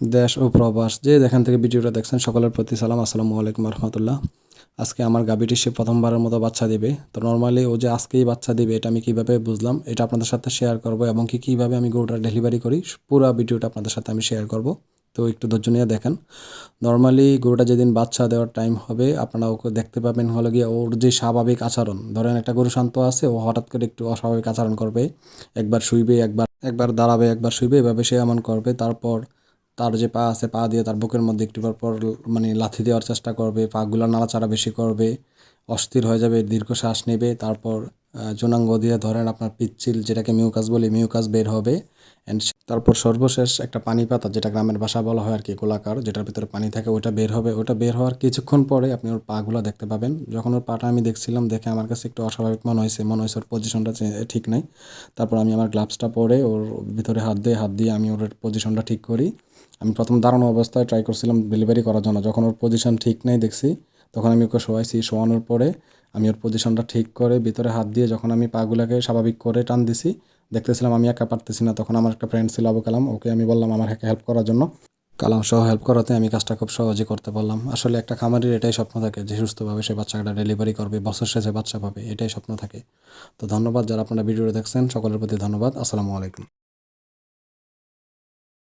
দেশ ও প্রবাস। যে যেখান থেকে ভিডিওটা দেখছেন, সকলের প্রতি সালাম। আসসালামু আলাইকুম রহমতুল্লাহ। আজকে আমার গাবিটি সে প্রথমবারের মতো বাচ্চা দিবে। তো নর্মালি ও যে আজকেই বাচ্চা দিবে, এটা আমি কীভাবে বুঝলাম, এটা আপনাদের সাথে শেয়ার করব এবং কি কীভাবে আমি গরুটা ডেলিভারি করি, পুরো ভিডিওটা আপনাদের সাথে আমি শেয়ার করব। তো একটু ধৈর্য নিয়ে দেখেন। নর্মালি গরুটা যেদিন বাচ্চা দেওয়ার টাইম হবে, আপনারা ওকে দেখতে পাবেন হলো গিয়ে ওর যে স্বাভাবিক আচরণ। ধরেন একটা গরু শান্ত আছে, ও হঠাৎ করে একটু অস্বাভাবিক আচরণ করবে। একবার শুইবে, একবার একবার দাঁড়াবে, একবার শুইবে, এভাবে সে এমন করবে। তারপর তার যে পা আছে, পা দিয়ে তার বুকের মধ্যে একটু পর মানে লাথি দেওয়ার চেষ্টা করবে, পাগুলো নাড়াচাড়া বেশি করবে, অস্থির হয়ে যাবে দীর্ঘ শ্বাস নেবে, তারপর জনাঙ্গ দিয়ে ধরেন আপনার পিচ্ছিল, যেটাকে মিউকাস বলি, মিউকাস বের হবে অ্যান্ড তারপর সর্বশেষ একটা পানি পাতা, যেটা গ্রামের ভাষা বলা হয় আর কি, গোলাকার, যেটার ভিতরে পানি থাকে, ওটা বের হবে, ওটা বের হওয়ার কিছুক্ষণ পরে আপনি ওর পাগুলো দেখতে পাবেন। যখন ওর পাটা আমি দেখছিলাম, দেখে আমার কাছে একটু অস্বাভাবিক মনে হয়েছে মনে হয়েছে ওর পজিশনটা ঠিক নাই। তারপর আমি আমার গ্লাভসটা পরে ওর ভিতরে হাত দিয়ে হাত দিয়ে আমি ওর পজিশনটা ঠিক করি। আমি প্রথম দাঁড়ানো অবস্থায় ট্রাই করছিলাম ডেলিভারি করার জন্য। যখন ওর পজিশন ঠিক নেই দেখছি, তখন আমি ওকে শোয়াইছি। শোয়ানোর পরে আমি ওর পজিশনটা ঠিক করে ভিতরে হাত দিয়ে যখন আমি পাগুলাকে স্বাভাবিক করে টান দিছি, দেখতেছিলাম আমি একা পারতেছি না। তখন আমার একটা ফ্রেন্ড ছিল আবু কালাম, ওকে আমি বললাম, আমার হেল্প করার জন্য কালাম সহ হেল্প করাতে আমি কাজটা খুব সহজে করতে পারলাম। আসলে একটা খামারির এটাই স্বপ্ন থাকে যে সুস্থভাবে সে বাচ্চাটা ডেলিভারি করবে, বছর শেষে বাচ্চা পাবে, এটাই স্বপ্ন থাকে। তো ধন্যবাদ যারা আপনারা ভিডিওটা দেখছেন, সকলের প্রতি ধন্যবাদ। আসসালামু আলাইকুম।